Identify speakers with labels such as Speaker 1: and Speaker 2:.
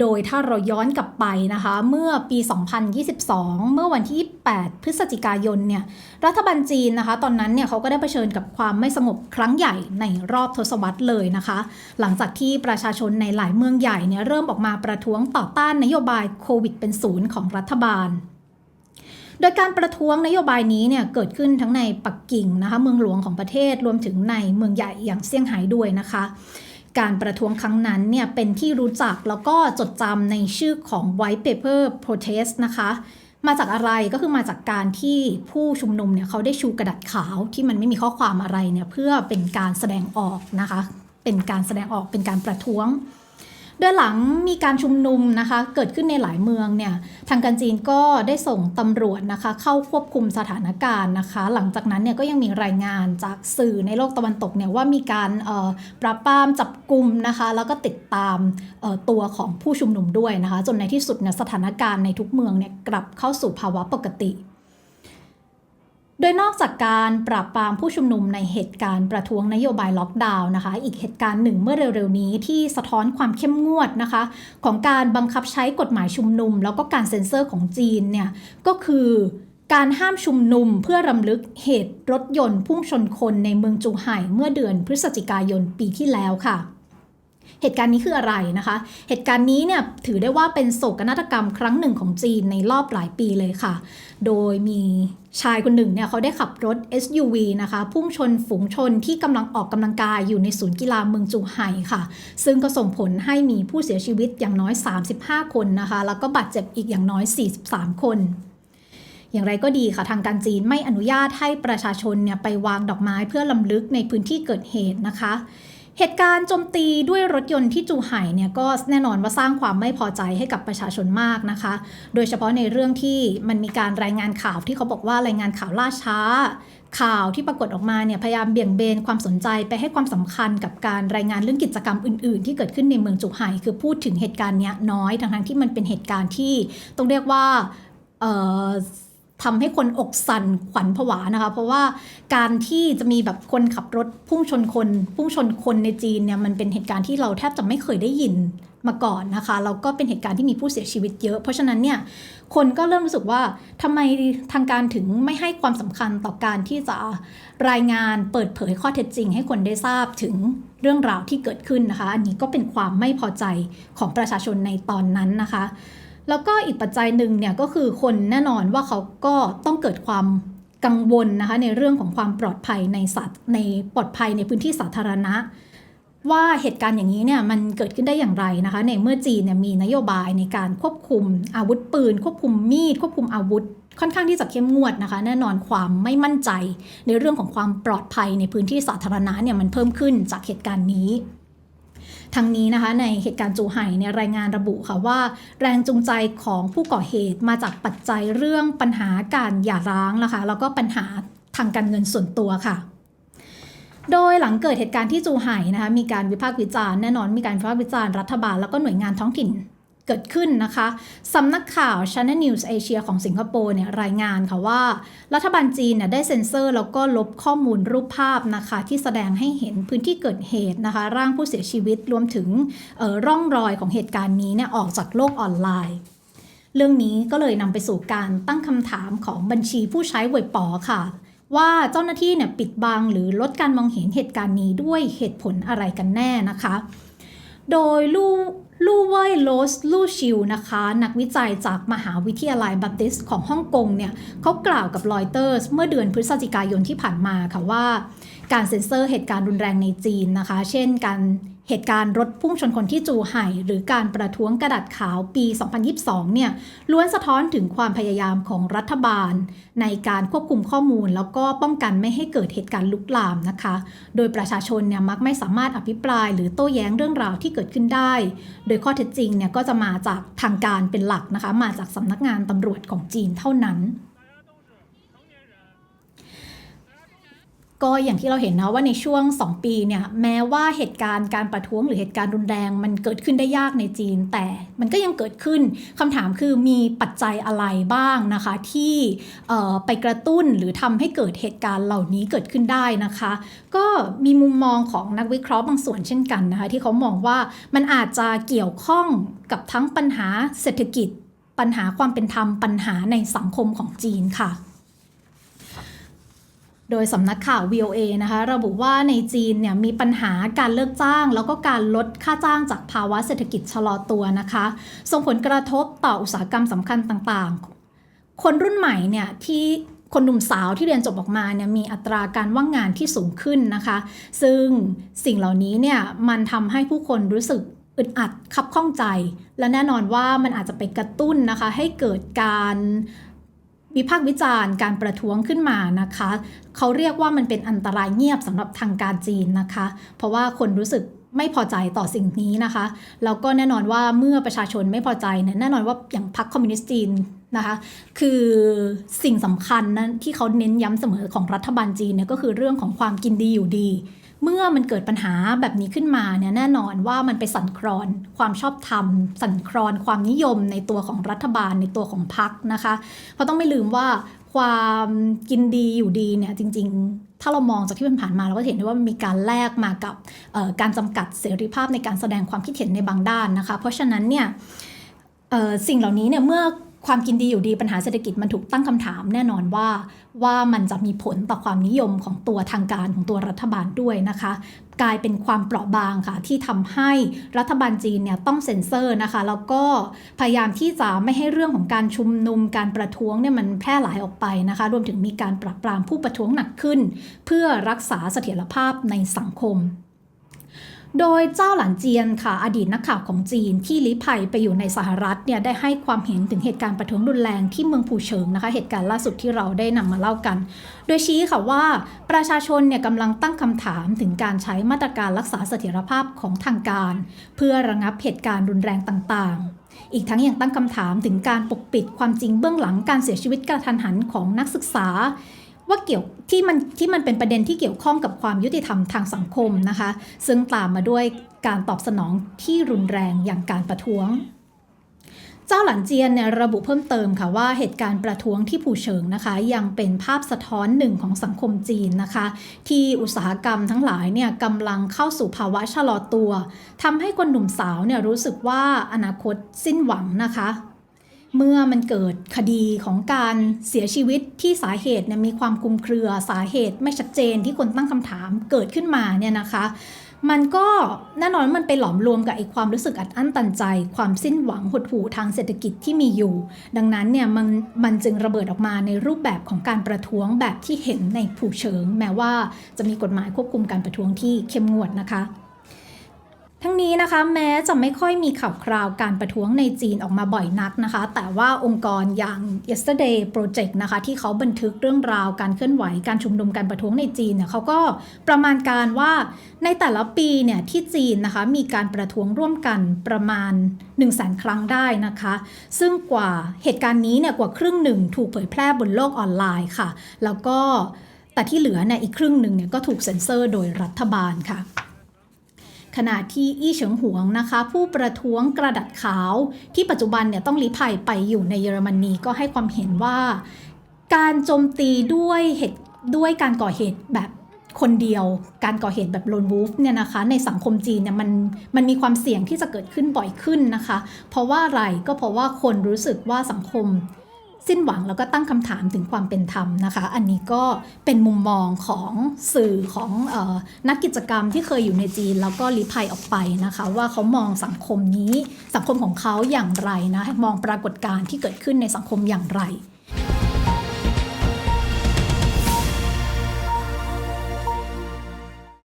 Speaker 1: โดยถ้าเราย้อนกลับไปนะคะ เมื่อปี 2022 เมื่อวันที่ 8 พฤศจิกายนเนี่ยรัฐบาลจีนนะคะ ตอนนั้นเนี่ยเขาก็ได้เผชิญกับความไม่สงบครั้งใหญ่ในรอบทศวรรษเลยนะคะ หลังจากที่ประชาชนในหลายเมืองใหญ่เนี่ยเริ่มออกมาประท้วงต่อต้านนโยบายโควิดเป็นศูนย์ของรัฐบาลโดยการประท้วงนโยบายนี้เนี่ยเกิดขึ้นทั้งในปักกิ่งนะคะเมืองหลวงของประเทศรวมถึงในเมืองใหญ่อย่างเซี่ยงไฮ้ด้วยนะคะ การประท้วงครั้งนั้นเนี่ยเป็นที่รู้จักแล้วก็จดจำในชื่อของ White Paper Protest นะคะมาจากอะไรก็คือมาจากการที่ผู้ชุมนุมเนี่ยเขาได้ชูกระดาษขาวที่มันไม่มีข้อความอะไรเนี่ยเพื่อเป็นการแสดงออกนะคะ เป็นการแสดงออกเป็นการประท้วง โดยหลังมีการชุมนุมนะคะเกิดขึ้นในหลายเมืองเนี่ยทางการจีนก็ได้ส่งตำรวจนะคะเข้าควบคุมสถานการณ์นะคะ หลังจากนั้นเนี่ยก็ยังมีรายงานจากสื่อในโลกตะวันตกเนี่ยว่ามีการปราบปรามจับกลุ่มนะคะแล้วก็ติดตามตัวของผู้ชุมนุมด้วยนะคะ จนในที่สุดเนี่ยสถานการณ์ในทุกเมืองเนี่ยกลับเข้าสู่ภาวะปกติ โดยนอกจากการปราบปรามผู้ชุมนุมในเหตุการณ์ประท้วงนโยบายล็อกดาวน์นะคะ อีกเหตุการณ์หนึ่งเมื่อเร็วๆนี้ที่สะท้อนความเข้มงวดนะคะ ของการบังคับใช้กฎหมายชุมนุม แล้วก็การเซ็นเซอร์ของจีนเนี่ยก็คือการห้ามชุมนุมเพื่อรำลึกเหตุรถยนต์พุ่งชนคนในเมืองจูไห่เมื่อเดือนพฤศจิกายนปีที่แล้วค่ะ เหตุการณ์นี้คืออะไรนะคะ เหตุการณ์นี้เนี่ยถือได้ว่าเป็นโศกนาฏกรรมครั้งหนึ่งของจีนในรอบหลายปีเลยค่ะ โดยมีชายคนหนึ่งเนี่ยเขาได้ขับรถ SUV นะคะ พุ่งชนฝูงชนที่กำลังออกกำลังกายอยู่ในศูนย์กีฬาเมืองจูไห่ค่ะ ซึ่งก็ส่งผลให้มีผู้เสียชีวิตอย่างน้อย 35 คนนะคะ แล้วก็บาดเจ็บอีกอย่างน้อย 43 คนอย่างไรก็ดีค่ะทางการจีนไม่อนุญาตให้ประชาชนเนี่ยไปวางดอกไม้เพื่อลำลึกในพื้นที่เกิดเหตุนะคะ เหตุการณ์โจมตีด้วยรถยนต์ที่จูไห่เนี่ยก็แน่นอนว่าสร้างความไม่พอใจให้กับประชาชนมากนะคะ โดยเฉพาะในเรื่องที่มันมีการรายงานข่าวที่เขาบอกว่ารายงานข่าวล่าช้า ข่าวที่ปรากฏออกมาเนี่ยพยายามเบี่ยงเบนความสนใจไปให้ความสำคัญกับการรายงานเรื่องกิจกรรมอื่น ๆ ที่เกิดขึ้นในเมืองจูไห่คือพูดถึงเหตุการณ์เนี้ยน้อยทั้งๆที่มันเป็นเหตุการณ์ที่ต้องเรียกว่า ทำให้คนอกสั่นขวัญผวานะคะ เพราะว่าการที่จะมีแบบคนขับรถพุ่งชนคนพุ่งชนคนในจีนเนี่ยมันเป็นเหตุการณ์ที่เราแทบจะไม่เคยได้ยินมาก่อนนะคะแล้วก็เป็นเหตุการณ์ที่มีผู้เสียชีวิตเยอะ เพราะฉะนั้นเนี่ยคนก็เริ่มรู้สึกว่าทำไมทางการถึงไม่ให้ความสำคัญต่อการที่จะรายงานเปิดเผยข้อเท็จจริง ให้คนได้ทราบถึงเรื่องราวที่เกิดขึ้นนะคะ อันนี้ก็เป็นความไม่พอใจของประชาชนในตอนนั้นนะคะ แล้วก็อีกปัจจัยหนึ่งเนี่ยก็คือคนแน่นอนว่าเขาก็ต้องเกิดความกังวลนะคะในเรื่องของความปลอดภัยในสัตว์ในปลอดภัยในพื้นที่สาธารณะ ว่าเหตุการณ์อย่างนี้เนี่ยมันเกิดขึ้นได้อย่างไรนะคะ ในเมื่อจีนเนี่ยมีนโยบายในการควบคุมอาวุธปืน ควบคุมมีด ควบคุมอาวุธ ค่อนข้างที่จะเข้มงวดนะคะ แน่นอนความไม่มั่นใจ ในเรื่องของความปลอดภัยในพื้นที่สาธารณะเนี่ยมันเพิ่มขึ้นจากเหตุการณ์นี้ ทั้งนี้นะคะในเหตุการณ์จูไห่เนี่ยรายงานระบุค่ะว่า แรงจูงใจของผู้ก่อเหตุมาจากปัจจัยเรื่องปัญหาการหย่าร้างนะคะแล้วก็ปัญหาทางการเงินส่วนตัวค่ะโดยหลังเกิดเหตุการณ์ที่จูไห่นะคะมีการวิพากษ์วิจารณ์แน่นอนมีการวิพากษ์วิจารณ์รัฐบาลแล้วก็หน่วยงานท้องถิ่น เกิดขึ้นนะคะสำนักข่าว Channel News Asia ของสิงคโปร์เนี่ยรายงานค่ะว่า รัฐบาลจีนเนี่ยได้เซ็นเซอร์แล้วก็ลบข้อมูลรูปภาพนะคะ ที่แสดงให้เห็นพื้นที่เกิดเหตุนะคะ ร่างผู้เสียชีวิตรวมถึงออร่องรอยของเหตุการณ์นี้เนี่ยออกจากโลกออนไลน์ เรื่องนี้ก็เลยนำไปสู่การตั้งคำถามของบัญชีผู้ใช้เว็บปอค่ะ ว่าเจ้าหน้าที่เนี่ยปิดบังหรือลดการมองเห็นเหตุการณ์นี้ด้วยเหตุผลอะไรกันแน่นะคะ โดยลู่ลู่เว่ยโลสลู่ชิวนะคะ นักวิจัยจากมหาวิทยาลัยบัตติสของฮ่องกงเนี่ยเขากล่าวกับรอยเตอร์สเมื่อเดือนพฤศจิกายนที่ผ่านมาค่ะว่า การเซ็นเซอร์เหตุการณ์รุนแรงในจีนนะคะ เช่นการ เหตุการณ์รถพุ่งชนคนที่จูไห่ หรือการประท้วงกระดาษขาวปี 2022 เนี่ยล้วนสะท้อนถึงความพยายามของรัฐบาล ในการควบคุมข้อมูลแล้วก็ป้องกันไม่ให้เกิดเหตุการณ์ลุกลามนะคะ โดยประชาชนเนี่ยมักไม่สามารถอภิปรายหรือโต้แย้งเรื่องราวที่เกิดขึ้นได้ โดยข้อเท็จจริงเนี่ยก็จะมาจากทางการเป็นหลักนะคะ มาจากสำนักงานตำรวจของจีนเท่านั้น ก็อย่างที่เราเห็นนะว่าในช่วง 2 ปีเนี่ยแม้ว่าเหตุการณ์การประท้วงหรือเหตุการณ์รุนแรง มันเกิดขึ้นได้ยากในจีน แต่มันก็ยังเกิดขึ้นคำถามคือมีปัจจัยอะไรบ้างนะคะ ที่ไปกระตุ้นหรือทำให้เกิดเหตุการณ์เหล่านี้เกิดขึ้นได้นะคะ ก็มีมุมมองของนักวิเคราะห์บางส่วนเช่นกันนะคะ ที่เขามองว่ามันอาจจะเกี่ยวข้องกับทั้งปัญหาเศรษฐกิจ ปัญหาความเป็นธรรมปัญหาในสังคมของจีนค่ะ โดยสำนักข่าว VOA นะคะระบุว่าในจีนเนี่ยมีปัญหาการเลิกจ้าง แล้วก็การลดค่าจ้างจากภาวะเศรษฐกิจชะลอตัวนะคะ ส่งผลกระทบต่ออุตสาหกรรมสำคัญต่างๆ คนรุ่นใหม่เนี่ยที่คนหนุ่มสาวที่เรียนจบออกมาเนี่ยมีอัตราการว่างงานที่สูงขึ้นนะคะ ซึ่งสิ่งเหล่านี้เนี่ยมันทำให้ผู้คนรู้สึกอึดอัดคับข้องใจ และแน่นอนว่ามันอาจจะไปกระตุ้นนะคะ ให้เกิดการ วิพากษ์วิจารณ์การประท้วงขึ้นมานะคะเขาเรียกว่ามันเป็นอันตรายเงียบสำหรับทางการจีนนะคะ เพราะว่าคนรู้สึกไม่พอใจต่อสิ่งนี้นะคะ แล้วก็แน่นอนว่าเมื่อประชาชนไม่พอใจเนี่ยแน่นอนว่าอย่างพรรคคอมมิวนิสต์จีนนะคะ คือสิ่งสำคัญนะที่เขาเน้นย้ำเสมอของรัฐบาลจีนเนี่ยก็คือเรื่องของความกินดีอยู่ดี เมื่อมันเกิดปัญหาแบบนี้ขึ้นมาเนี่ยแน่นอนว่ามันไปสั่นคลอนความชอบธรรม สั่นคลอนความนิยมในตัวของรัฐบาลในตัวของพรรคนะคะเพราะต้องไม่ลืมว่าความกินดีอยู่ดีเนี่ยจริง ๆ ถ้าเรามองจากที่ผ่านมาเราก็เห็นได้ว่ามีการแลกมากับการจำกัดเสรีภาพในการแสดงความคิดเห็นในบางด้านนะคะ เพราะฉะนั้นเนี่ยสิ่งเหล่านี้เนี่ยเมื่อ ความกินดีอยู่ดีปัญหาเศรษฐกิจมันถูกตั้งคำถามแน่นอนว่าว่ามันจะมีผลต่อความนิยมของตัวทางการของตัวรัฐบาลด้วยนะคะ กลายเป็นความเปราะบางค่ะ ที่ทำให้รัฐบาลจีนเนี่ยต้องเซ็นเซอร์นะคะ แล้วก็พยายามที่จะไม่ให้เรื่องของการชุมนุมการประท้วงเนี่ยมันแพร่หลายออกไปนะคะ รวมถึงมีการปราบปรามผู้ประท้วงหนักขึ้น เพื่อรักษาเสถียรภาพในสังคม โดยเจ้าหลานเจียนค่ะอดีตนักข่าวของจีนที่ลี้ภัยไปอยู่ในสหรัฐเนี่ยได้ให้ความเห็นถึงเหตุการณ์ประท้วงรุนแรงที่เมืองผู่เฉิงนะคะ เหตุการณ์ล่าสุดที่เราได้นำมาเล่ากัน โดยชี้ค่ะว่าประชาชนเนี่ยกำลังตั้งคำถามถึงการใช้มาตรการรักษาเสถียรภาพของทางการ เพื่อระงับเหตุการณ์รุนแรงต่างๆ อีกทั้งยังตั้งคำถามถึงการปกปิดความจริงเบื้องหลังการเสียชีวิตกระทันหันของนักศึกษา ว่าเกี่ยวที่มันที่มันเป็นประเด็นที่เกี่ยวข้องกับความยุติธรรมทางสังคมนะคะ ซึ่งตามมาด้วยการตอบสนองที่รุนแรงอย่างการประท้วง เจ้าหลันเจียนเนี่ยระบุเพิ่มเติมค่ะว่าเหตุการณ์ประท้วงที่ผู่เฉิงนะคะ ยังเป็นภาพสะท้อนหนึ่งของสังคมจีนนะคะ ที่อุตสาหกรรมทั้งหลายเนี่ยกำลังเข้าสู่ภาวะชะลอตัวทำให้คนหนุ่มสาวเนี่ยรู้สึกว่าอนาคตสิ้นหวังนะคะ เมื่อมันเกิดคดีของการเสียชีวิตที่สาเหตุเนี่ยมีความคลุมเครือสาเหตุไม่ชัดเจนที่คนตั้งคำถามเกิดขึ้นมาเนี่ยนะคะ มันก็แน่นอนมันไปหลอมรวมกับไอ้ความรู้สึกอัดอั้นตันใจ ความสิ้นหวังหดหู่ทางเศรษฐกิจที่มีอยู่ ดังนั้นเนี่ยมันมันจึงระเบิดออกมาในรูปแบบของการประท้วงแบบที่เห็นในผู่เฉิง แม้ว่าจะมีกฎหมายควบคุมการประท้วงที่เข้มงวดนะคะ ทั้งนี้นะคะแม้จะไม่ค่อยมีข่าวคราวการประท้วงในจีนออกมาบ่อยนักนะคะ แต่ว่าองค์กรอย่าง Yesterday Project นะคะที่เขาบันทึกเรื่องราวการเคลื่อนไหวการชุมนุมการประท้วงในจีนเนี่ยเขาก็ประมาณการว่าในแต่ละปีเนี่ยที่จีนนะคะมีการประท้วงร่วมกันประมาณ 1 0 0 0 0แสนครั้งได้นะคะ ซึ่งกว่าเหตุการณ์นี้เนี่ยกว่าครึ่งหนึ่งถูกเผยแพร่บนโลกออนไลน์ค่ะ แล้วก็แต่ที่เหลือเนี่ยอีกครึ่งหนึ่งเนี่ยก็ถูกเซ็นเซอร์โดยรัฐบาลค่ะ ขณะที่อี้เฉิงหวงนะคะ ผู้ประท้วงกระดัดขาว ที่ปัจจุบันเนี่ยต้องลี้ภัยไปอยู่ในเยอรมนีก็ให้ความเห็นว่า การโจมตีด้วยเหตุด้วยการก่อเหตุแบบคนเดียวการก่อเหตุแบบโลนวูฟเนี่ยนะคะในสังคมจีนเนี่ยมันมันมีความเสี่ยงที่จะเกิดขึ้นบ่อยขึ้นนะคะ เพราะว่าอะไรก็เพราะว่าคนรู้สึกว่าสังคม สิ้นหวังแล้วก็ตั้งคำถามถึงความเป็นธรรมนะคะ อันนี้ก็เป็นมุมมองของสื่อของออนักกิจกรรมที่เคยอยู่ในจีน แล้วก็ลี้ภัยออกไปนะคะ ว่าเขามองสังคมนี้ สังคมของเขาอย่างไรนะมองปรากฏการณ์ที่เกิดขึ้นในสังคมอย่างไร